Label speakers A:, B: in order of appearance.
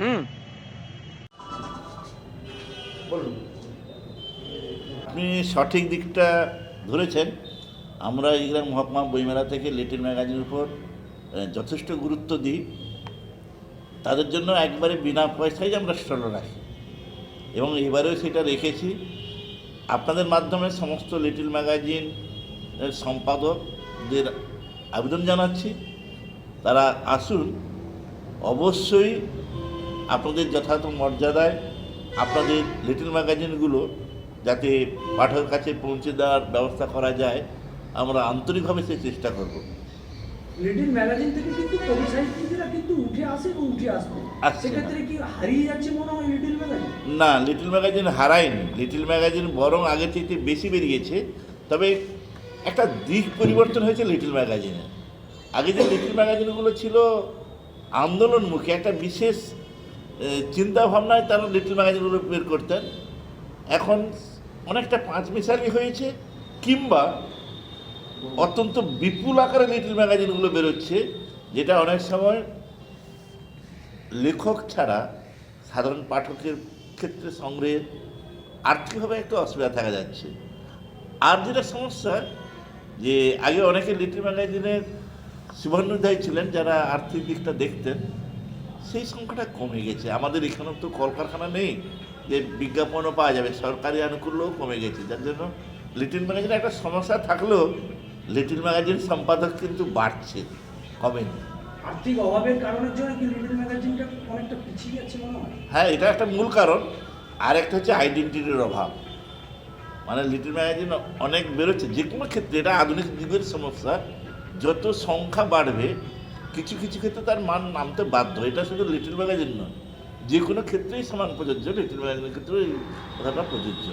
A: হুম।
B: বলুন। আপনি সঠিক দিকটা ধরেছেন। আমরা ইংরাম মহকুমা বইমেলা থেকে লিটিল ম্যাগাজিনের উপর যথেষ্ট গুরুত্ব দিই। তাদের জন্য একবারে বিনা পয়সায় আমরা স্টল রাখি। এবং এবারেও সেটা রেখেছি। আপনাদের মাধ্যমে সমস্ত লিটিল ম্যাগাজিন সম্পাদকদের আবেদন জানাচ্ছি। তারা আসুন অবশ্যই আপনাদের যথাযথ মর্যাদায় আপনাদের লিটল ম্যাগাজিনগুলো যাতে পাঠকের কাছে পৌঁছে দেওয়ার ব্যবস্থা করা যায় আমরা আন্তরিকভাবে সে চেষ্টা করব।
C: লিটিল ম্যাগাজিন থেকে কিন্তু কবি সাহিত্যিকরা কিন্তু উঠে আসে এবং উঠে আসবে।
B: না।
C: সেক্ষেত্রে কি হারিয়ে যাচ্ছে মনে হয় লিটিল ম্যাগাজিন?
B: না লিটল ম্যাগাজিন হারায়নি। লিটল ম্যাগাজিন বরং আগের থেকে বেশি বেরিয়েছে। তবে একটা দিক পরিবর্তন হয়েছে লিটল ম্যাগাজিনে। আগে যে লিটল ম্যাগাজিনগুলো ছিল আন্দোলনমুখী একটা বিশেষ চিন্তা ভাবনায় তারা লিটল ম্যাগাজিনগুলো বের করতেন। এখন অনেকটা পাঁচমিশালি হয়েছে, কিংবা অত্যন্ত বিপুল আকারে লিটল ম্যাগাজিনগুলো বেরোচ্ছে, যেটা অনেক সময় লেখক ছাড়া সাধারণ পাঠকের ক্ষেত্রে সংগ্রহের আর্থিকভাবে একটা অসুবিধা থাকা যাচ্ছে। আর যেটা সমস্যা, যে আগে অনেকে লিটল ম্যাগাজিনের শুভান্নদায়ী ছিলেন যারা আর্থিক দিকটা দেখতেন সেই সংখ্যাটা কমে গেছে। আমাদের এখানেও তো কলকারখানা নেই যে বিজ্ঞাপনও পাওয়া যাবে সরকারি আনুকূল্যও কমে গেছে। যার জন্য লিটিল ম্যাগাজিনে একটা সমস্যা থাকলেও লিটিল ম্যাগাজিন সম্পাদক কিন্তু বাড়ছে কমেনি।
C: আর্থিক অভাবের কারণের জন্য কি লিটিল ম্যাগাজিনটা অনেকটা পিছিয়ে যাচ্ছে মনে হয়?
B: হ্যাঁ এটা একটা মূল কারণ। আর একটা হচ্ছে আইডেন্টিটির অভাব। মানে লিটিল ম্যাগাজিন অনেক বেরোচ্ছে যে কোনো ক্ষেত্রে এটা আধুনিক যুগের সমস্যা। যত সংখ্যা বাড়বে, কিছু কিছু ক্ষেত্রে তার মান নামতে বাধ্য। এটা শুধু লিটল ম্যাগাজিন নয়। যে কোনো ক্ষেত্রেই সমান প্রযোজ্য লিটল ম্যাগাজিনের ক্ষেত্রেও এই কথাটা প্রযোজ্য।